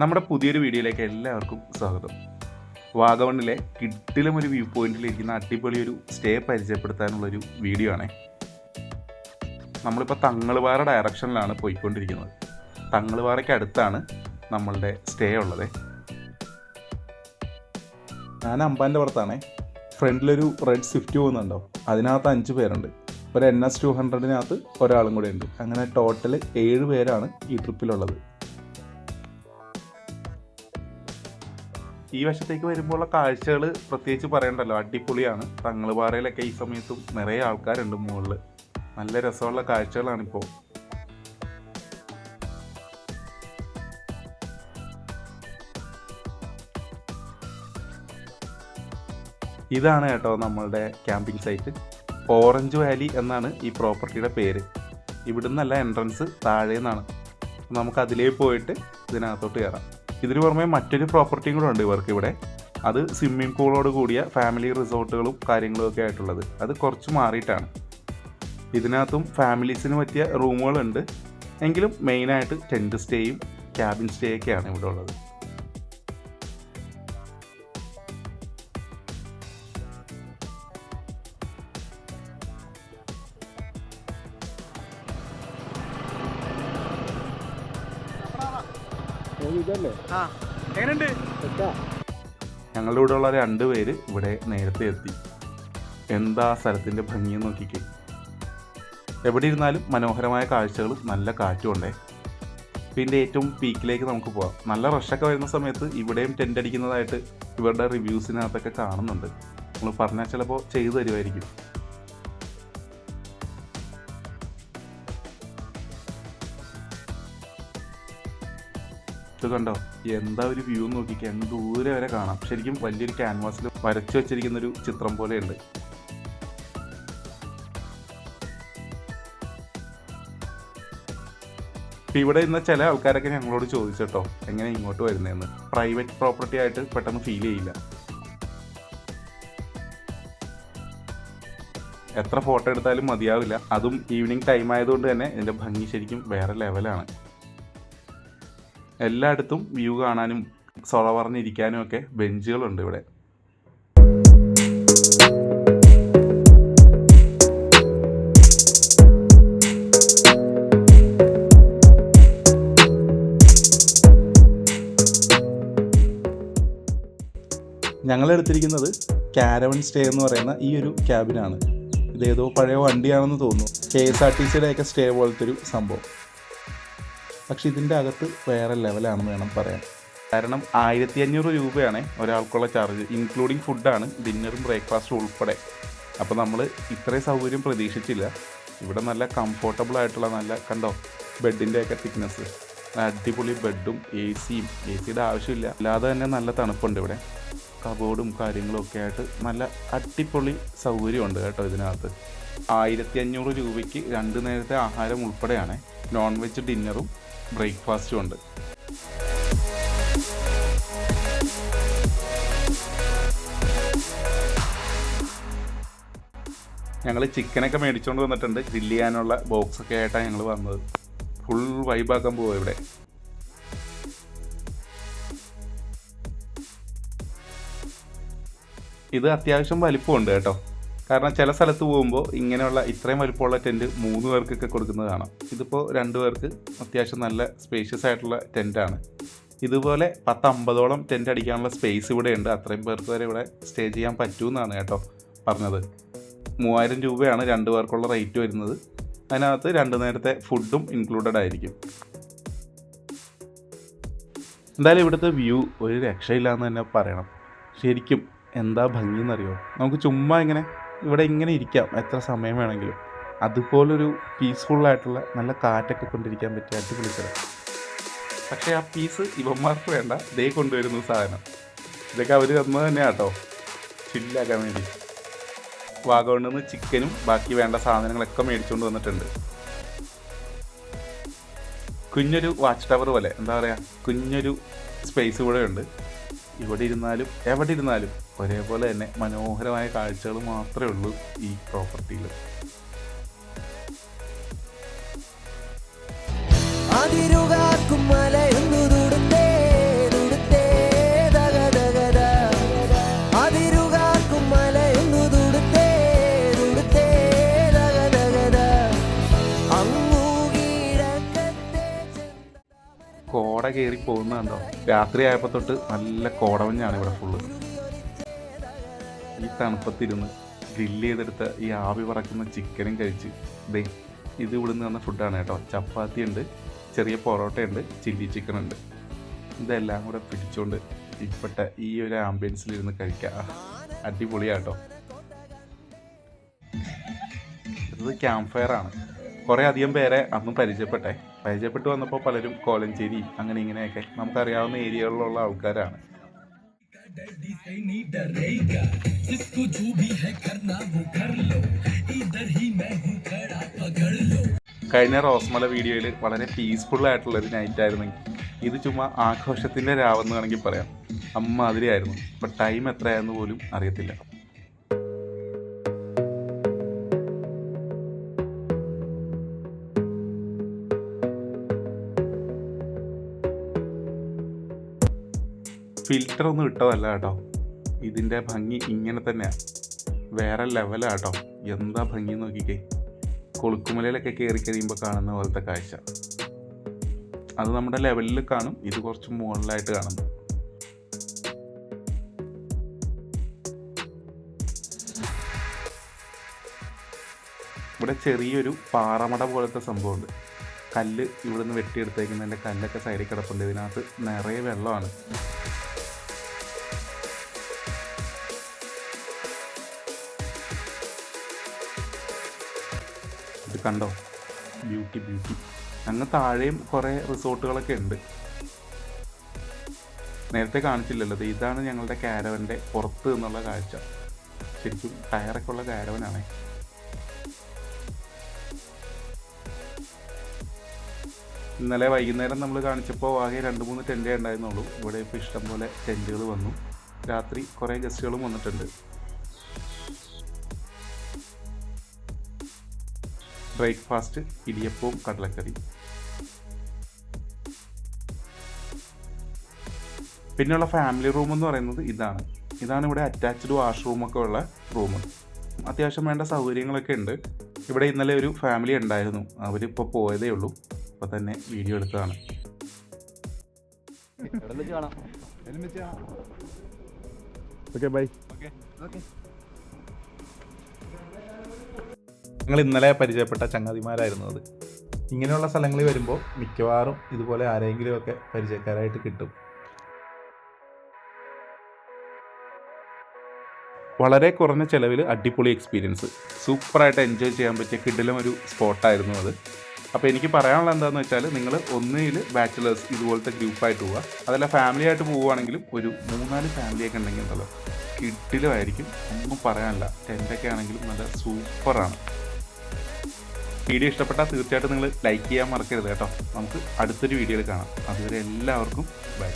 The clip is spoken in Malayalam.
നമ്മുടെ പുതിയൊരു വീഡിയോയിലേക്ക് എല്ലാവർക്കും സ്വാഗതം. വാഗവണിലെ കിട്ടിലും ഒരു വ്യൂ പോയിന്റിലിരിക്കുന്ന അടിപൊളി ഒരു സ്റ്റേ പരിചയപ്പെടുത്താനുള്ളൊരു വീഡിയോ ആണ്. നമ്മളിപ്പോൾ തങ്ങളുപാറ ഡയറക്ഷനിലാണ് പോയിക്കൊണ്ടിരിക്കുന്നത്. തങ്ങളുപാറയ്ക്ക് അടുത്താണ് നമ്മളുടെ സ്റ്റേ ഉള്ളത്. ഞാൻ അമ്പാന്റെ പുറത്താണേ. ഫ്രണ്ടിലൊരു റെഡ് സ്വിഫ്റ്റ് പോകുന്നുണ്ടോ? അതിനകത്ത് അഞ്ച് പേരുണ്ട്. ഒരു എൻ എസ് ടു ഹൺഡ്രഡിനകത്ത് ഒരാളും കൂടെ ഉണ്ട്. അങ്ങനെ ടോട്ടൽ ഏഴ് പേരാണ് ഈ ട്രിപ്പിലുള്ളത് ഈ വശത്തേക്ക് വരുമ്പോഴുള്ള കാഴ്ചകൾ പ്രത്യേകിച്ച് പറയണ്ടല്ലോ അടിപൊളിയാണ്. തങ്ങളുപാറയിലൊക്കെ ഈ സമയത്തും നിറയെ ആൾക്കാരുണ്ട് മുകളിൽ നല്ല രസമുള്ള കാഴ്ചകളാണിപ്പോൾ ഇതാണ് കേട്ടോ നമ്മളുടെ ക്യാമ്പിംഗ് സൈറ്റ്. ഓറഞ്ച് വാലി എന്നാണ് ഈ പ്രോപ്പർട്ടിയുടെ പേര്. ഇവിടുന്നല്ല എൻട്രൻസ് താഴെ നിന്നാണ് നമുക്ക് അതിലേ പോയിട്ട് ഇതിനകത്തോട്ട് കയറാം. ഇതിന് പുറമെ മറ്റൊരു പ്രോപ്പർട്ടിയും കൂടെ ഉണ്ട് ഇവർക്ക് ഇവിടെ. അത് സ്വിമ്മിംഗ് പൂളോട് കൂടിയ ഫാമിലി റിസോർട്ടുകളും കാര്യങ്ങളും ഒക്കെ ആയിട്ടുള്ളത്. അത് കുറച്ച് മാറിയിട്ടാണ്. ഇതിനകത്തും ഫാമിലീസിന് പറ്റിയ റൂമുകളുണ്ട് എങ്കിലും മെയിനായിട്ട് ടെന്റ് സ്റ്റേയും ക്യാബിൻ സ്റ്റേ ഒക്കെയാണ് ഇവിടെ ഉള്ളത്. ഞങ്ങളുടെ കൂടെ ഉള്ള രണ്ട് പേര് ഇവിടെ നേരത്തെ എത്തി. എന്താ സ്ഥലത്തിന്റെ ഭംഗി നോക്കിക്കേ. എവിടെ ഇരുന്നാലും മനോഹരമായ കാഴ്ചകളും നല്ല കാറ്റും ഉണ്ടേ. പിന്നെ ഏറ്റവും പീക്കിലേക്ക് നമുക്ക് പോവാം. നല്ല റഷൊക്കെ വരുന്ന സമയത്ത് ഇവിടെയും ടെന്റ് അടിക്കുന്നതായിട്ട് ഇവരുടെ റിവ്യൂസിനകത്തൊക്കെ കാണുന്നുണ്ട്. നമ്മൾ പറഞ്ഞാൽ ചിലപ്പോൾ ചെയ്തു തരുമായിരിക്കും. ഇത് കണ്ടോ? എന്താ ഒരു വ്യൂ നോക്കിക്ക അങ്ങ് ദൂരെ വരെ കാണാം. ശരിക്കും വലിയൊരു ക്യാൻവാസിൽ വരച്ചു വെച്ചിരിക്കുന്ന ഒരു ചിത്രം പോലെയുണ്ട്. ഇവിടെ ഇന്ന് ചില ആൾക്കാരൊക്കെ ഞങ്ങളോട് ചോദിച്ചട്ടോ എങ്ങനെ ഇങ്ങോട്ട് വരുന്നതെന്ന് പ്രൈവറ്റ് പ്രോപ്പർട്ടി ആയിട്ട് പെട്ടെന്ന് ഫീൽ ചെയ്യില്ല. എത്ര ഫോട്ടോ എടുത്താലും മതിയാവില്ല. അതും ഈവനിങ് ടൈം ആയതുകൊണ്ട് തന്നെ ഇതിന്റെ ഭംഗി ശരിക്കും വേറെ ലെവലാണ് എല്ലായിടത്തും വ്യൂ കാണാനും സൊള പറഞ്ഞിരിക്കാനും ഒക്കെ ബെഞ്ചുകളുണ്ട് ഇവിടെ. ഞങ്ങൾ എടുത്തിരിക്കുന്നത് കാരവൺ സ്റ്റേ എന്ന് പറയുന്ന ഈ ഒരു ക്യാബിനാണ്. ഇതേതോ പഴയ വണ്ടിയാണെന്ന് തോന്നുന്നു. കെ എസ് ആർ ടി സിയുടെ ഒക്കെ സ്റ്റേ പോലത്തെ ഒരു സംഭവം. പക്ഷെ ഇതിന്റെ അകത്ത് വേറെ ലെവലാണെന്ന് വേണം പറയാൻ. കാരണം ആയിരത്തി അഞ്ഞൂറ് രൂപയാണ് ഒരാൾക്കുള്ള ചാർജ് ഇൻക്ലൂഡിങ് ഫുഡാണ് ഡിന്നറും ബ്രേക്ക്ഫാസ്റ്റും ഉൾപ്പെടെ. അപ്പോൾ നമ്മൾ ഇത്രയും സൗകര്യം പ്രതീക്ഷിച്ചില്ല. ഇവിടെ നല്ല കംഫോർട്ടബിൾ ആയിട്ടുള്ള നല്ല കണ്ടോ ബെഡിന്റെ ഒക്കെ തിക്നെസ് അടിപൊളി ബെഡും എ സിയും എ സിയുടെ ആവശ്യമില്ല. അല്ലാതെ തന്നെ നല്ല തണുപ്പുണ്ട് ഇവിടെ. കബോർഡും കാര്യങ്ങളും ഒക്കെ ആയിട്ട് നല്ല അടിപൊളി സൗകര്യമുണ്ട് കേട്ടോ ഇതിനകത്ത്. ആയിരത്തി അഞ്ഞൂറ് രൂപയ്ക്ക് രണ്ട് നേരത്തെ ആഹാരം ഉൾപ്പെടെയാണ്. നോൺ വെജ് ഡിന്നറും ബ്രേക്ക്ഫാസ്റ്റും ഉണ്ട്. ഞങ്ങൾ ചിക്കനൊക്കെ മേടിച്ചുകൊണ്ട് വന്നിട്ടുണ്ട്. ഗ്രില്ല് ചെയ്യാനുള്ള ബോക്സൊക്കെ ആയിട്ടാണ് ഞങ്ങൾ വന്നത്. ഫുൾ വൈബാക്കാൻ പോവുക ഇവിടെ. ഇത് അത്യാവശ്യം വലിപ്പമുണ്ട് കേട്ടോ. കാരണം ചില സ്ഥലത്ത് പോകുമ്പോൾ ഇങ്ങനെയുള്ള ഇത്രയും വലുപ്പമുള്ള ടെന്റ് മൂന്ന് പേർക്കൊക്കെ കൊടുക്കുന്നത് കാണാം. ഇതിപ്പോൾ രണ്ട് പേർക്ക് അത്യാവശ്യം നല്ല സ്പേഷ്യസ് ആയിട്ടുള്ള ടെന്റാണ് ഇതുപോലെ പത്ത് അമ്പതോളം ടെന്റ് അടിക്കാനുള്ള സ്പേസ് ഇവിടെ ഉണ്ട് അത്രയും പേർക്ക് വരെ ഇവിടെ സ്റ്റേ ചെയ്യാൻ പറ്റുമെന്നാണ് കേട്ടോ പറഞ്ഞത്. മൂവായിരം രൂപയാണ് രണ്ട് പേർക്കുള്ള റേറ്റ് വരുന്നത്. അതിനകത്ത് രണ്ട് നേരത്തെ ഫുഡും ഇൻക്ലൂഡഡ് ആയിരിക്കും. എന്തായാലും ഇവിടുത്തെ വ്യൂ ഒരു രക്ഷയില്ല എന്ന് തന്നെ പറയണം. ശരിക്കും എന്താ ഭംഗി എന്നറിയോ നമുക്ക് ചുമ്മാ ഇങ്ങനെ ഇവിടെ ഇങ്ങനെ ഇരിക്കാം എത്ര സമയം വേണമെങ്കിലും. അതുപോലൊരു പീസ്ഫുള്ളായിട്ടുള്ള നല്ല കാറ്റൊക്കെ കൊണ്ടിരിക്കാൻ പറ്റിയ അടിപൊളി സ്ഥലം. പക്ഷേ ആ പീസ് ഇവന്മാർക്ക് വേണ്ട ദേ കൊണ്ടുവരുന്ന സാധനം. ഇതൊക്കെ അവർ തന്നത് തന്നെയാണ് കേട്ടോ ചില്ലാക്കാൻ വേണ്ടി. വാഗോണ്ടിൽ നിന്ന് ചിക്കനും ബാക്കി വേണ്ട സാധനങ്ങളൊക്കെ മേടിച്ചുകൊണ്ട് വന്നിട്ടുണ്ട്. കുഞ്ഞൊരു വാച്ച് ടവർ പോലെ എന്താ പറയുക കുഞ്ഞൊരു സ്പേസ് ഇവിടെ ഉണ്ട്. ഇവിടെ ഇരുന്നാലും എവിടെ ഇരുന്നാലും ഒരേപോലെ തന്നെ മനോഹരമായ കാഴ്ചകൾ മാത്രമേ ഉള്ളൂ ഈ പ്രോപ്പർട്ടിയിൽ കോട കയറി പോകുന്നുണ്ടോ രാത്രി ആയപ്പോ തൊട്ട് നല്ല കോടമഞ്ഞാണ് ഇവിടെ ഫുള്ള് ഈ തണുപ്പത്തിരുന്ന് ഗ്രില്ല് ചെയ്തെടുത്ത ഈ ആവി പറക്കുന്ന ചിക്കനും കഴിച്ച് ദേ ഇത് ഇവിടുന്ന് തന്ന ഫുഡാണ് കേട്ടോ. ചപ്പാത്തി ഉണ്ട് ചെറിയ പൊറോട്ടയുണ്ട് ചില്ലി ചിക്കൻ ഉണ്ട്. ഇതെല്ലാം കൂടെ പിടിച്ചുകൊണ്ട് ഇപ്പോഴത്തെ ഈ ഒരു ആംബിയൻസിൽ ഇരുന്ന് കഴിക്കാം. അടിപൊളിയാട്ടോ ഇത് ക്യാമ്പ് ഫയർ ആണ്. കുറേ അധികം പേരെ അന്ന് പരിചയപ്പെട്ടെ. പരിചയപ്പെട്ട് വന്നപ്പോൾ പലരും കോലഞ്ചേരി അങ്ങനെ ഇങ്ങനെയൊക്കെ. നമുക്കറിയാവുന്ന ഏരിയകളിലുള്ള ആൾക്കാരാണ്. डैडी से नहीं डरेगा जिसको जो भी है करना वो कर लो इधर ही मैं हूँ खड़ा पकड़ लो കഴിഞ്ഞ റോസ്മല വീഡിയോയിൽ വളരെ പീസ്ഫുൾ ആയിട്ടുള്ള ഒരു നൈറ്റ് ആയിരുന്നെങ്കിൽ ഇത് ചുമ്മാ ആഘോഷത്തിൻ്റെ രാവെന്ന് വേണമെങ്കിൽ പറയാം അമ്മാതിരിയായിരുന്നു ഇപ്പം ടൈം എത്രയായെന്ന് പോലും അറിയത്തില്ല ഫിൽറ്റർ ഒന്നും ഇട്ടതല്ല കേട്ടോ. ഇതിന്റെ ഭംഗി ഇങ്ങനെ തന്നെയാണ് വേറെ ലെവലാണ് കേട്ടോ. എന്താ ഭംഗി നോക്കിക്കേ. കൊളുക്കുമലയിലൊക്കെ കയറി കഴിയുമ്പോൾ കാണുന്ന പോലത്തെ കാഴ്ച. അത് നമ്മുടെ ലെവലിൽ കാണും. ഇത് കുറച്ച് മുകളിലായിട്ട് കാണുന്നു ഇവിടെ ചെറിയൊരു പാറമട പോലത്തെ സംഭവമുണ്ട്. കല്ല് ഇവിടെ നിന്ന് വെട്ടിയെടുത്തേക്കുന്നതിന്റെ കല്ലൊക്കെ സൈഡിൽ കിടപ്പുണ്ട്. ഇതിനകത്ത് നിറയെ വെള്ളമാണ്. കണ്ടോ? ബ്യൂട്ടി ബ്യൂട്ടി അങ്ങ് താഴെയും കുറേ റിസോർട്ടുകളൊക്കെ ഉണ്ട്. നേരത്തെ കാണിച്ചില്ലല്ലോ ഇതാണ് ഞങ്ങളുടെ കാരവന്റെ പുറത്ത് എന്നുള്ള കാഴ്ച. ശരിക്കും ടയറൊക്കെ ഉള്ള കാരവനാണേ. ഇന്നലെ വൈകുന്നേരം നമ്മൾ കാണിച്ചപ്പോൾ ആകെ രണ്ട് മൂന്ന് ടെന്റേ ഉണ്ടായിരുന്നുള്ളൂ. ഇവിടെ ഇപ്പോൾ ഇഷ്ടംപോലെ ടെന്റുകൾ വന്നു. രാത്രി കുറേ ഗസ്റ്റുകളും വന്നിട്ടുണ്ട്. ബ്രേക്ക്ഫാസ്റ്റ് ഇടിയപ്പവും കടലക്കറി. പിന്നെയുള്ള ഫാമിലി റൂം എന്ന് പറയുന്നത് ഇതാണ്. ഇതാണ് ഇവിടെ അറ്റാച്ച്ഡ് വാഷ്റൂമൊക്കെ ഉള്ള റൂം അത്യാവശ്യം വേണ്ട സൗകര്യങ്ങളൊക്കെ ഉണ്ട്. ഇവിടെ ഇന്നലെ ഒരു ഫാമിലി ഉണ്ടായിരുന്നു. അവരിപ്പോൾ പോയതേ ഉള്ളൂ. അപ്പോൾ തന്നെ വീഡിയോ എടുത്തതാണ്. ഓക്കെ ബൈ ഞങ്ങൾ ഇന്നലെ പരിചയപ്പെട്ട ചങ്ങാതിമാരായിരുന്നു അത്. ഇങ്ങനെയുള്ള സ്ഥലങ്ങളിൽ വരുമ്പോൾ മിക്കവാറും ഇതുപോലെ ആരെങ്കിലുമൊക്കെ പരിചയക്കാരായിട്ട് കിട്ടും. വളരെ കുറഞ്ഞ ചിലവിൽ അടിപൊളി എക്സ്പീരിയൻസ് സൂപ്പറായിട്ട് എൻജോയ് ചെയ്യാൻ പറ്റിയ കിഡിലും ഒരു സ്പോട്ടായിരുന്നു അത്. അപ്പോൾ എനിക്ക് പറയാനുള്ള എന്താണെന്ന് വെച്ചാൽ നിങ്ങൾ ഒന്നിൽ ബാച്ചിലേഴ്സ് ഇതുപോലത്തെ ഗ്രൂപ്പായിട്ട് പോവുക. അതല്ല ഫാമിലി ആയിട്ട് പോവുകയാണെങ്കിലും ഒരു മൂന്നാൽ ഫാമിലിയൊക്കെ ഉണ്ടെങ്കിൽ ഉണ്ടല്ലോ. കിഡിലുമായിരിക്കും ഒന്നും പറയാനില്ല. ടെന്റൊക്കെ ആണെങ്കിലും നല്ല സൂപ്പറാണ് വീഡിയോ ഇഷ്ടപ്പെട്ടാൽ തീർച്ചയായിട്ടും നിങ്ങൾ ലൈക്ക് ചെയ്യാൻ മറക്കരുത് കേട്ടോ. നമുക്ക് അടുത്തൊരു വീഡിയോയിൽ കാണാം. അതുവരെ എല്ലാവർക്കും ബൈ